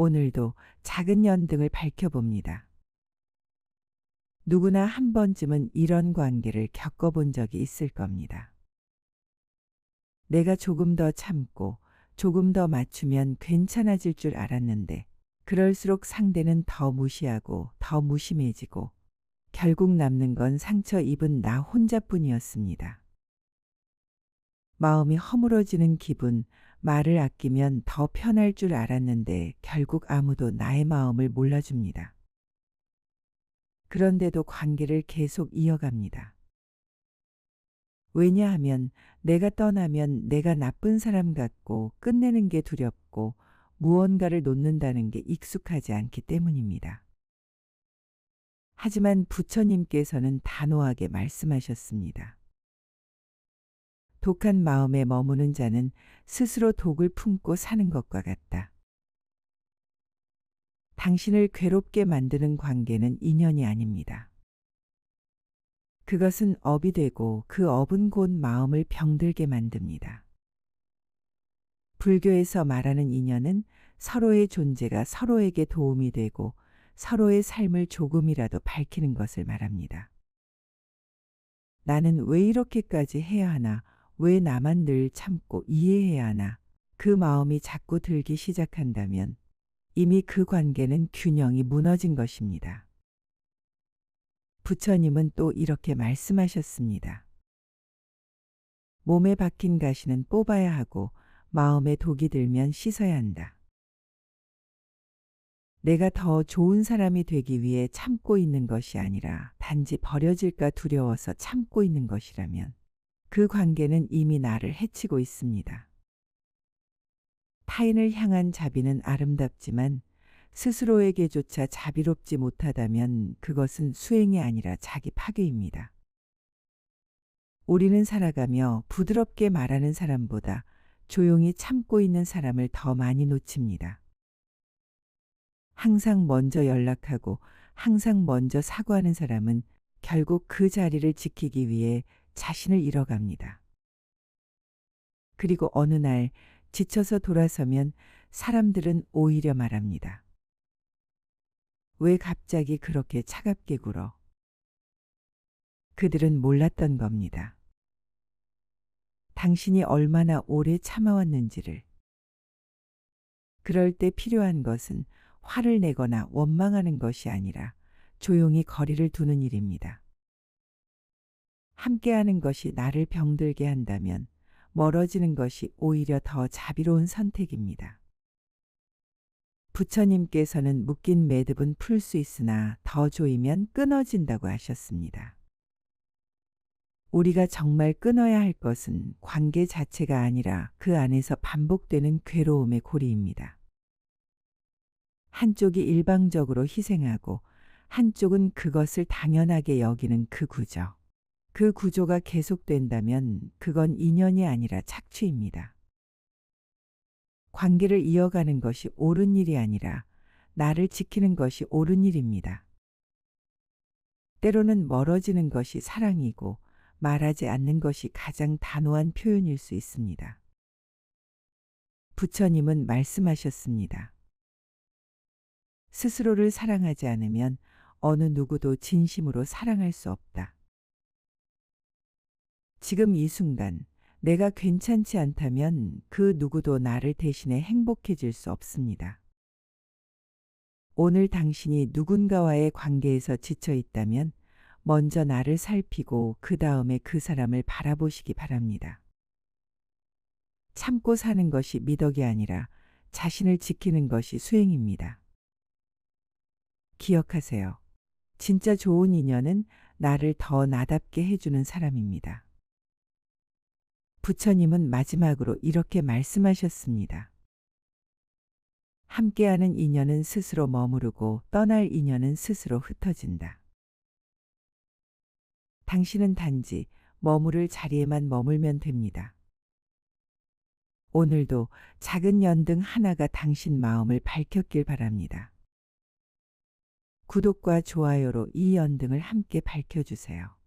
오늘도 작은 연등을 밝혀봅니다. 누구나 한 번쯤은 이런 관계를 겪어본 적이 있을 겁니다. 내가 조금 더 참고 조금 더 맞추면 괜찮아질 줄 알았는데 그럴수록 상대는 더 무시하고 더 무심해지고 결국 남는 건 상처 입은 나 혼자뿐이었습니다. 마음이 허물어지는 기분, 말을 아끼면 더 편할 줄 알았는데 결국 아무도 나의 마음을 몰라줍니다. 그런데도 관계를 계속 이어갑니다. 왜냐하면 내가 떠나면 내가 나쁜 사람 같고 끝내는 게 두렵고 무언가를 놓는다는 게 익숙하지 않기 때문입니다. 하지만 부처님께서는 단호하게 말씀하셨습니다. 독한 마음에 머무는 자는 스스로 독을 품고 사는 것과 같다. 당신을 괴롭게 만드는 관계는 인연이 아닙니다. 그것은 업이 되고 그 업은 곧 마음을 병들게 만듭니다. 불교에서 말하는 인연은 서로의 존재가 서로에게 도움이 되고 서로의 삶을 조금이라도 밝히는 것을 말합니다. 나는 왜 이렇게까지 해야 하나, 왜 나만 늘 참고 이해해야 하나, 그 마음이 자꾸 들기 시작한다면 이미 그 관계는 균형이 무너진 것입니다. 부처님은 또 이렇게 말씀하셨습니다. 몸에 박힌 가시는 뽑아야 하고 마음에 독이 들면 씻어야 한다. 내가 더 좋은 사람이 되기 위해 참고 있는 것이 아니라 단지 버려질까 두려워서 참고 있는 것이라면 그 관계는 이미 나를 해치고 있습니다. 타인을 향한 자비는 아름답지만 스스로에게조차 자비롭지 못하다면 그것은 수행이 아니라 자기 파괴입니다. 우리는 살아가며 부드럽게 말하는 사람보다 조용히 참고 있는 사람을 더 많이 놓칩니다. 항상 먼저 연락하고 항상 먼저 사과하는 사람은 결국 그 자리를 지키기 위해 자신을 잃어갑니다. 그리고 어느 날 지쳐서 돌아서면 사람들은 오히려 말합니다. 왜 갑자기 그렇게 차갑게 굴어? 그들은 몰랐던 겁니다. 당신이 얼마나 오래 참아왔는지를. 그럴 때 필요한 것은 화를 내거나 원망하는 것이 아니라 조용히 거리를 두는 일입니다. 함께하는 것이 나를 병들게 한다면 멀어지는 것이 오히려 더 자비로운 선택입니다. 부처님께서는 묶인 매듭은 풀 수 있으나 더 조이면 끊어진다고 하셨습니다. 우리가 정말 끊어야 할 것은 관계 자체가 아니라 그 안에서 반복되는 괴로움의 고리입니다. 한쪽이 일방적으로 희생하고 한쪽은 그것을 당연하게 여기는 그 구조. 그 구조가 계속된다면 그건 인연이 아니라 착취입니다. 관계를 이어가는 것이 옳은 일이 아니라 나를 지키는 것이 옳은 일입니다. 때로는 멀어지는 것이 사랑이고 말하지 않는 것이 가장 단호한 표현일 수 있습니다. 부처님은 말씀하셨습니다. 스스로를 사랑하지 않으면 어느 누구도 진심으로 사랑할 수 없다. 지금 이 순간 내가 괜찮지 않다면 그 누구도 나를 대신해 행복해질 수 없습니다. 오늘 당신이 누군가와의 관계에서 지쳐 있다면 먼저 나를 살피고 그 다음에 그 사람을 바라보시기 바랍니다. 참고 사는 것이 미덕이 아니라 자신을 지키는 것이 수행입니다. 기억하세요. 진짜 좋은 인연은 나를 더 나답게 해주는 사람입니다. 부처님은 마지막으로 이렇게 말씀하셨습니다. 함께하는 인연은 스스로 머무르고 떠날 인연은 스스로 흩어진다. 당신은 단지 머무를 자리에만 머물면 됩니다. 오늘도 작은 연등 하나가 당신 마음을 밝혔길 바랍니다. 구독과 좋아요로 이 연등을 함께 밝혀주세요.